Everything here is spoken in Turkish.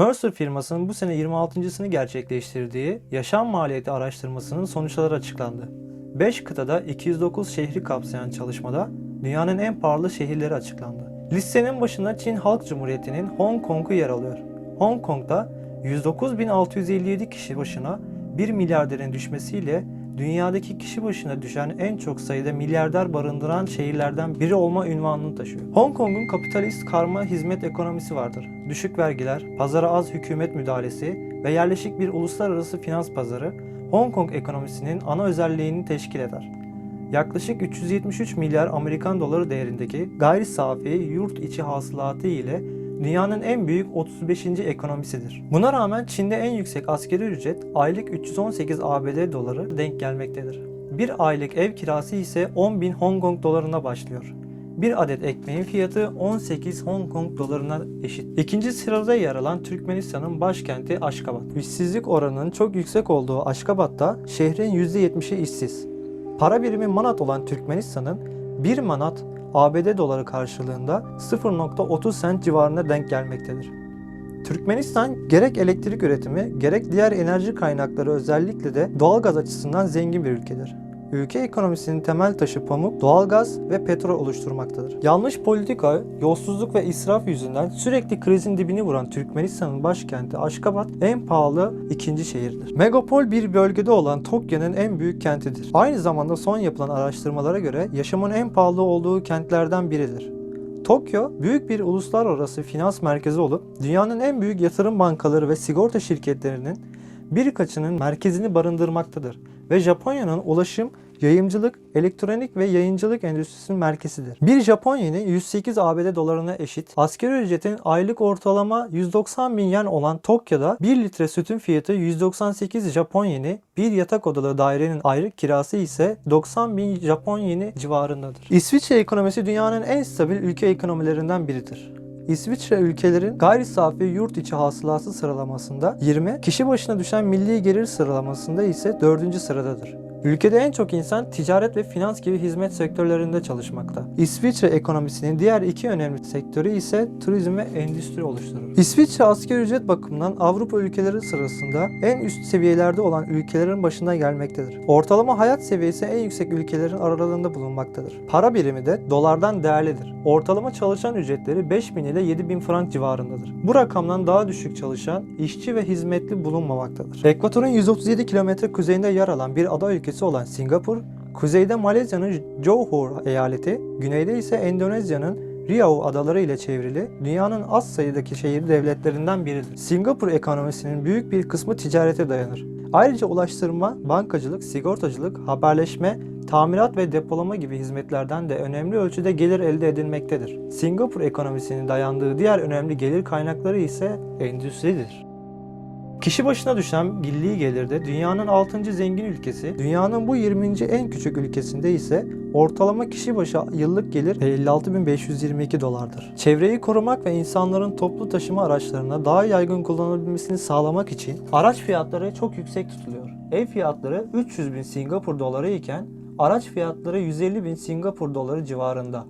Mercer firmasının bu sene 26.sını gerçekleştirdiği yaşam maliyeti araştırmasının sonuçları açıklandı. 5 kıtada 209 şehri kapsayan çalışmada dünyanın en pahalı şehirleri açıklandı. Listenin başında Çin Halk Cumhuriyeti'nin Hong Kong'u yer alıyor. Hong Kong'da 109.657 kişi başına 1 milyarderin düşmesiyle dünyadaki kişi başına düşen en çok sayıda milyarder barındıran şehirlerden biri olma ünvanını taşıyor. Hong Kong'un kapitalist karma hizmet ekonomisi vardır. Düşük vergiler, pazara az hükümet müdahalesi ve yerleşik bir uluslararası finans pazarı Hong Kong ekonomisinin ana özelliğini teşkil eder. Yaklaşık 373 milyar Amerikan doları değerindeki gayri safi yurt içi hasılatı ile dünyanın en büyük 35. ekonomisidir. Buna rağmen Çin'de en yüksek askeri ücret aylık 318 ABD doları denk gelmektedir. Bir aylık ev kirası ise 10.000 Hong Kong dolarına başlıyor. Bir adet ekmeğin fiyatı 18 Hong Kong dolarına eşit. İkinci sırada yer alan Türkmenistan'ın başkenti Aşkabat. İşsizlik oranının çok yüksek olduğu Aşkabat'ta şehrin %70'i işsiz. Para birimi manat olan Türkmenistan'ın 1 manat ABD doları karşılığında 0.30 sent civarına denk gelmektedir. Türkmenistan gerek elektrik üretimi gerek diğer enerji kaynakları özellikle de doğalgaz açısından zengin bir ülkedir. Ülke ekonomisinin temel taşı pamuk, doğalgaz ve petrol oluşturmaktadır. Yanlış politika, yolsuzluk ve israf yüzünden sürekli krizin dibini vuran Türkmenistan'ın başkenti Aşkabat en pahalı ikinci şehirdir. Megapol bir bölgede olan Tokyo'nun en büyük kentidir. Aynı zamanda son yapılan araştırmalara göre yaşamın en pahalı olduğu kentlerden biridir. Tokyo büyük bir uluslararası finans merkezi olup dünyanın en büyük yatırım bankaları ve sigorta şirketlerinin birkaçının merkezini barındırmaktadır ve Japonya'nın ulaşım, yayımcılık, elektronik ve yayıncılık endüstrisinin merkezidir. Bir Japon yeni 108 ABD dolarına eşit. Asgari ücretin aylık ortalama 190 bin yen olan Tokyo'da 1 litre sütün fiyatı 198 Japon bir yatak odalı dairenin aylık kirası ise 90 bin Japon civarındadır. İsviçre ekonomisi dünyanın en stabil ülke ekonomilerinden biridir. İsviçre ülkelerin gayri safi yurt içi hasılası sıralamasında 20, kişi başına düşen milli gelir sıralamasında ise 4. sıradadır. Ülkede en çok insan ticaret ve finans gibi hizmet sektörlerinde çalışmakta. İsviçre ekonomisinin diğer iki önemli sektörü ise turizm ve endüstri oluşturur. İsviçre asgari ücret bakımından Avrupa ülkeleri sırasında en üst seviyelerde olan ülkelerin başına gelmektedir. Ortalama hayat seviyesi en yüksek ülkelerin aralığında bulunmaktadır. Para birimi de dolardan değerlidir. Ortalama çalışan ücretleri 5000 ile 7000 frank civarındadır. Bu rakamdan daha düşük çalışan işçi ve hizmetli bulunmamaktadır. Ekvatorun 137 kilometre kuzeyinde yer alan bir ada ülkesi olan Singapur, kuzeyde Malezya'nın Johor eyaleti, güneyde ise Endonezya'nın Riau adaları ile çevrili dünyanın az sayıdaki şehir devletlerinden biridir. Singapur ekonomisinin büyük bir kısmı ticarete dayanır. Ayrıca ulaştırma, bankacılık, sigortacılık, haberleşme, tamirat ve depolama gibi hizmetlerden de önemli ölçüde gelir elde edilmektedir. Singapur ekonomisinin dayandığı diğer önemli gelir kaynakları ise endüstridir. Kişi başına düşen milli gelirde dünyanın 6. zengin ülkesi, dünyanın bu 20. en küçük ülkesinde ise ortalama kişi başı yıllık gelir 56.522 dolardır. Çevreyi korumak ve insanların toplu taşıma araçlarına daha yaygın kullanılabilmesini sağlamak için araç fiyatları çok yüksek tutuluyor. Ev fiyatları 300 bin Singapur doları iken araç fiyatları 150 bin Singapur doları civarında.